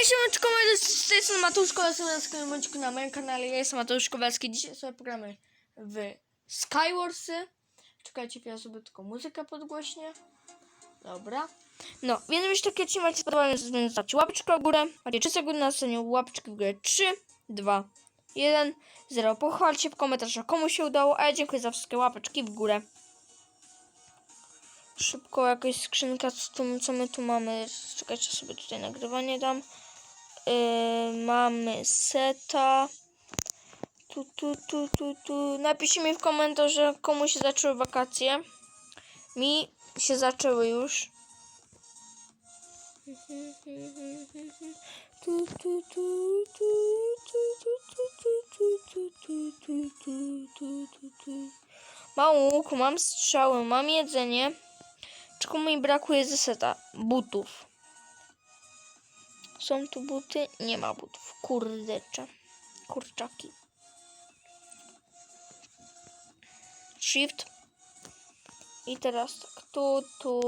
Cześć, drodzy, z tej strony Mateusz Kowalski na bądźku na moim kanale. Ja jestem Mateusz Kowalski. Dzisiaj sobie pogramy w Skywarsy. Czekajcie, ja sobie tylko muzykę podgłośnie. Dobra. No, więc jeśli taki odcinek podobał, więc zostawcie łapeczkę w górę. Macie 3 sekundy na scenie łapeczki w górę. 3, 2, 1, 0. Pochwalcie w komentarzach, komu się udało, a ja dziękuję za wszystkie łapeczki w górę. Szybko jakaś skrzynka z tym, co my tu mamy. Czekajcie sobie tutaj nagrywanie dam. Yy, mamy seta. Tu, tu, tu, tu, tu. Napiszcie mi w komentarzu, komu się zaczęły wakacje. Mi się zaczęły już. Mam łuk, mam strzały, mam jedzenie. Czego mi brakuje ze seta? Butów. Są tu buty? Nie ma butów. Kurdecze. Kurczaki. Shift. I teraz tak. Tu, tu.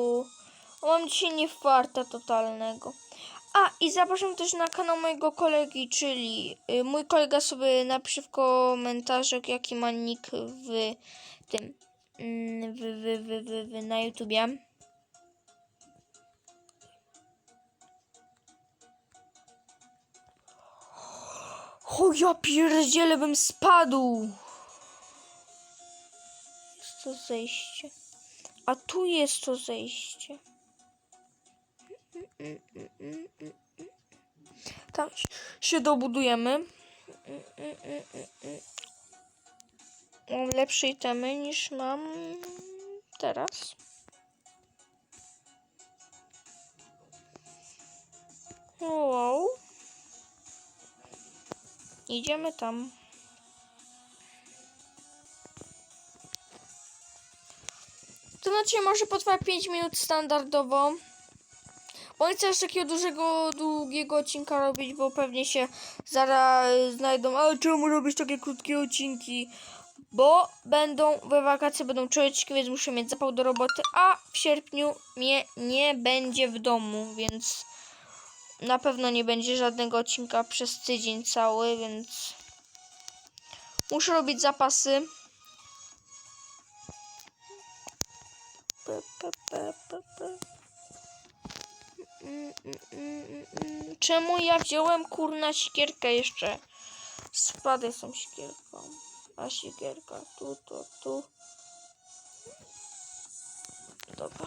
Mam dzisiaj nie farta totalnego. A, i zapraszam też na kanał mojego kolegi, czyli y, mój kolega sobie napisze w komentarzach, jaki ma nick w tym, mm, w, w, w, w, w, na YouTubie. O ja bym spadł. Jest to zejście. A tu jest to zejście. Tam się dobudujemy. Mam lepsze itemy niż mam teraz. Wow. Idziemy tam. To znaczy może potrwa 5 minut standardowo. Bo nie chcę aż takiego dużego, długiego odcinka robić, bo pewnie się zaraz znajdą, ale czemu robisz takie krótkie odcinki? Bo będą, we wakacje będą człowieczki, więc muszę mieć zapał do roboty, a w sierpniu mnie nie będzie w domu, więc na pewno nie będzie żadnego odcinka przez tydzień cały, więc muszę robić zapasy. Czemu ja wziąłem kurna sikierkę jeszcze? Spadaj tą sikierką. A sikierka tu, to, tu. Dobra.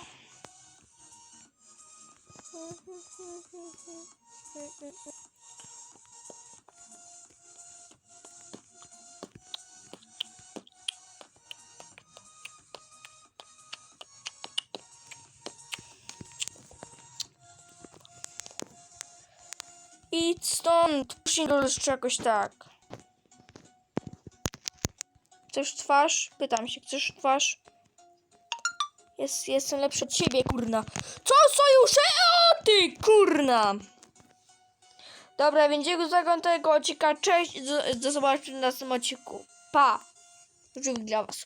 Idź stąd! Do czy jakoś tak. Chcesz twarz? Pytam się, chcesz twarz? Jest, jestem lepszy od ciebie, kurna. Co sojusze? O ty, kurna! Dobra, więc dziękuję za tego odcinka. Cześć, do, do zobaczenia w następnym odcinku. Pa! Żółwik dla was.